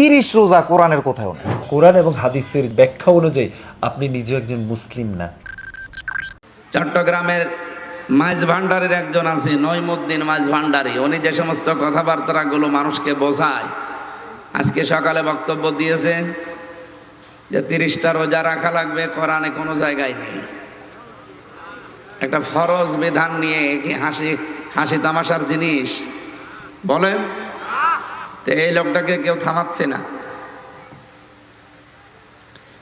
তিরিশ রোজা কোরআনের কোথাও নেই কোরআন এবং হাদিসের ব্যাখ্যা অনুযায়ী আপনি নিজে একজন মুসলিম না। চট্টগ্রামের মাঝ ভান্ডারের একজন আছে নইমুদ্দিন মাঝ ভান্ডারি। উনি যে সমস্ত কথাবার্তাগুলো মানুষকে বোঝায় আজকে সকালে বক্তব্য দিয়েছেন যে তিরিশটা রোজা রাখা লাগবে কোরআনে কোনো জায়গায় নেই। একটা ফরজ বিধান নিয়ে কি হাসি হাসি তামাশার জিনিস? বলেন। তো এই লোকটাকে কেউ থামাচ্ছে না।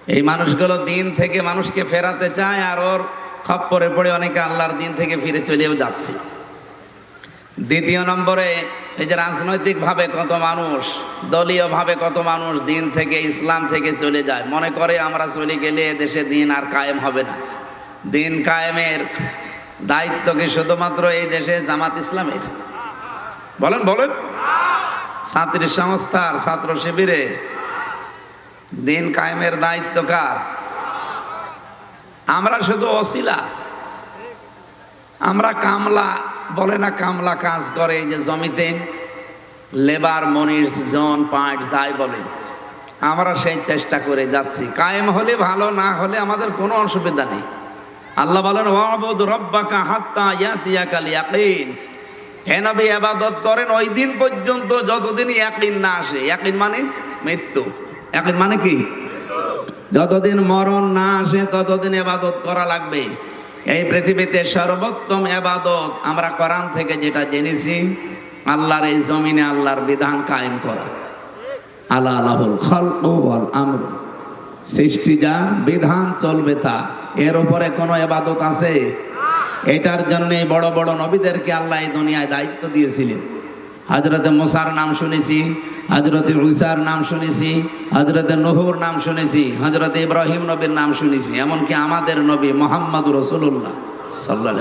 এই মানুষগুলো দিন থেকে মানুষকে ফেরাতে চায় আর ওর খপ্পরে পড়ে অনেকে আল্লাহর দিন থেকে ফিরে চলেও যাচ্ছে। দ্বিতীয় নম্বরে, এই যে রাজনৈতিকভাবে কত মানুষ, দলীয়ভাবে কত মানুষ দিন থেকে ইসলাম থেকে চলে যায়। মনে করে আমরা চলে গেলে দেশে দিন আর কায়েম হবে না। দিন কায়েমের দায়িত্ব কি শুধুমাত্র এই দেশে জামাত ইসলামের? বলেন বলেন। ছাত্রী সংস্থার ছাত্র শিবিরের দিন কায়েমের দায়িত্ব কার? আমরা শুধু অশিলা আমরা কামলা, বলে না কামলা কাজ করে যে জমিতে। লেবার মনিষ জন পাট যাই বলে। আমরা সেই চেষ্টা করে যাচ্ছি। কায়েম হলে ভালো, না হলে আমাদের কোনো অসুবিধা নেই। আল্লাহ বলেন, ওয়াবুদ রব্বাকা হাত্তা ইয়াতিয়াকাল ইয়াকিন। নবী, ইবাদত করেন, ওই দিন পর্যন্ত ইয়াকিন না আসে, ইয়াকিন মানে মৃত্যু। ইয়াকিন মানে কি? যতদিন মরণ না আসে, ততদিন এবাদত করা লাগবে। এই পৃথিবীতে সর্বোত্তম এবাদত আমরা কোরআন থেকে যেটা জেনেছি, আল্লাহর এই জমিনে আল্লাহর বিধান কায়েম করা। আল্লাহ আল্লাহুল খলক ওয়াল আমর। সৃষ্টি যা বিধান চলবে তা। এর উপরে কোনো এবাদত আছে? এটার জন্য বড় বড় নবীদেরকে আল্লাহ এই দুনিয়ায় দায়িত্ব দিয়েছিলেন। হজরতে মোসার নাম শুনেছি হজরতে উসার নাম শুনেছি হজরতে নহর নাম শুনেছি হজরতে ইব্রাহিম নবীর নাম শুনেছি, এমনকি আমাদের নবী মোহাম্মদ রসুল্লাহ সাল্লাহ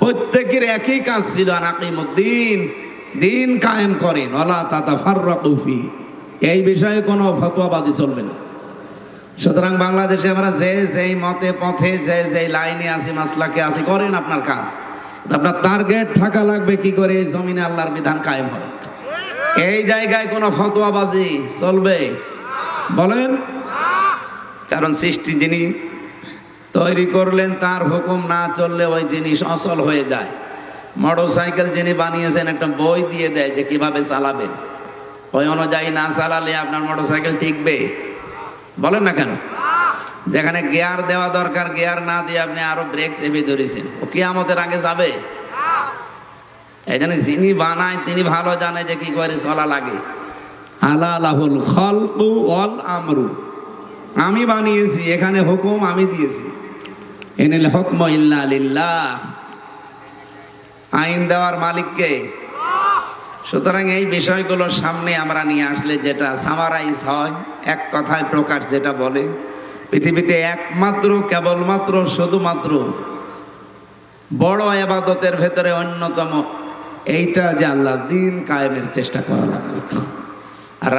প্রত্যেকের একই কাজ ছিল নাকিমুদ্দিন দিন কায়েম করেন ওলা তাতা ফার্রকুফি এই বিষয়ে কোনো ফতোয়াবাজি চলবে না। সুতরাং বাংলাদেশে আমরা যে যেই মতে, পথে, যে যেই লাইনে আছি, মাসলাকে আছি, করেন আপনার কাজ। আপনার টার্গেট থাকা লাগবে কি করে? এই জমিনে আল্লাহর বিধান কায়েম হয়। এই জায়গায় কোনো ফতোয়াবাজি চলবে? বলেন। কারণ সৃষ্টি যিনি তৈরি করলেন, তার হুকুম না চললে ওই জিনিস অচল হয়ে যায়। মোটর সাইকেল যিনি বানিয়েছেন, একটা বই দিয়ে দেয় যে কীভাবে চালাবেন। ওই অনুযায়ী না চালালে আপনার মোটর সাইকেল টিকবে। বলেন না কেন? যেখানে গিয়ার দেওয়া দরকার, গিয়ার না দিয়ে আপনি আরও ব্রেক চেপে ধরেছেন। ও কিয়ামতের আগে যাবে? এই জন্য যিনি বানায়, তিনি ভালো জানে যে কি করে চলা লাগে। আলা আলাহুল খলকু অল আমরু। আমি বানিয়েছি, এখানে হুকুম আমি দিয়েছি। এনেল হুকম ইল্লা আইন দেওয়ার মালিককে সুতরাং এই বিষয়গুলোর সামনে আমরা নিয়ে আসলে যেটা সামারাইজ হয়, এক কথায় প্রকাশ যেটা বলে, পৃথিবীতে একমাত্র, কেবলমাত্র, শুধুমাত্র বড় এবাদতের ভেতরে অন্যতম, এইটা যে আল্লাহ দিন কায়েমের চেষ্টা করা লাগবে।